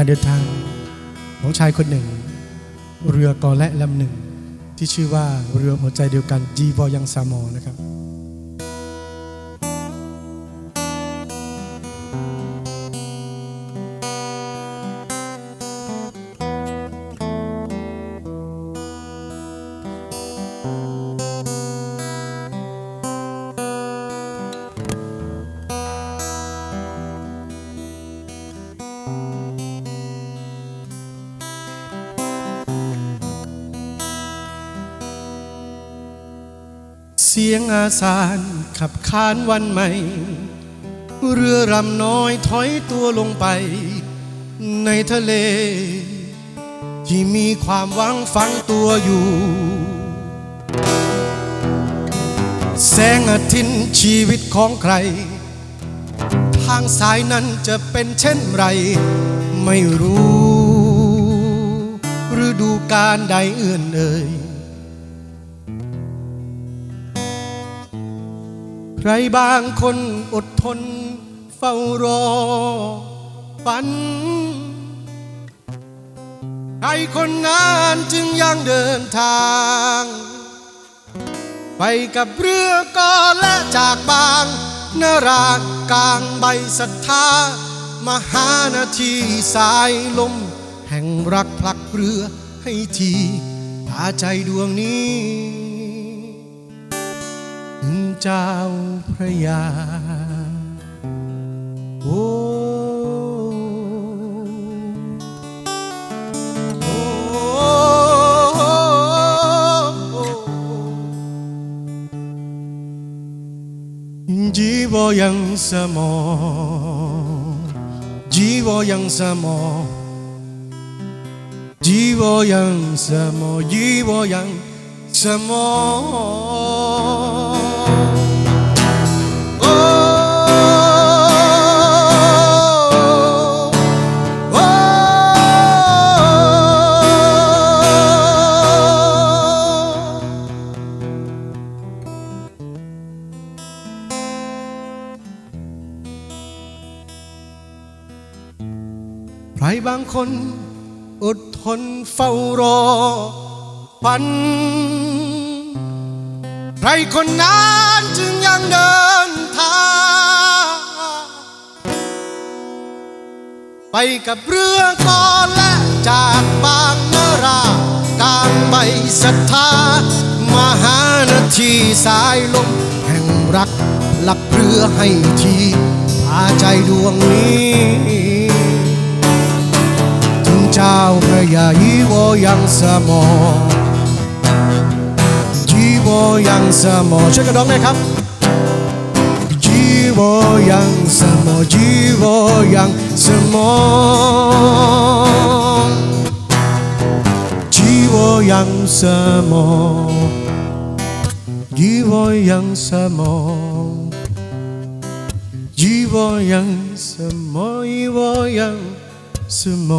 การเดินทางของชายคนหนึ่ง เรือกอและลำหนึ่ง ที่ชื่อว่าเรือหัวใจเดียวกันจีบอยังซามอนะครับ เสียงอาสานขับขานวันใหม่ เรือรำน้อยถอยตัวลงไป ในทะเล ที่มีความหวังฝังตัวอยู่ แสงอาทิตย์ชีวิตของใคร ทางสายนั้นจะเป็นเช่นไร ไม่รู้ฤดูการใดเอื่นเอ่ย ใครบางคนอดทนเฝ้ารอฝัน ใครคนงานจึงยังเดินทาง ไปกับเรือก็และจากบางนารากลางใบศรัทธามหานาทีสายลม แห่งรักพลักเรือให้ทีพาใจดวงนี้ ถึงเจ้าพระยาโอ้โอ้จีวยังสมอจีวยังสมอจีวยังสม ใครบางคนอดทนเฝ้ารอฝัน ใครคนนั้นจึงยังเดินทางไปกับเรือก่อนและจากบางนารากลางใบศรัทธามหานาทีสายลมแห่งรักหลักเรือให้ทีพาใจดวงนี้ ถึงเจ้าพระยายีวยังสมอจีวยังสมอช่วยกันร้อ งห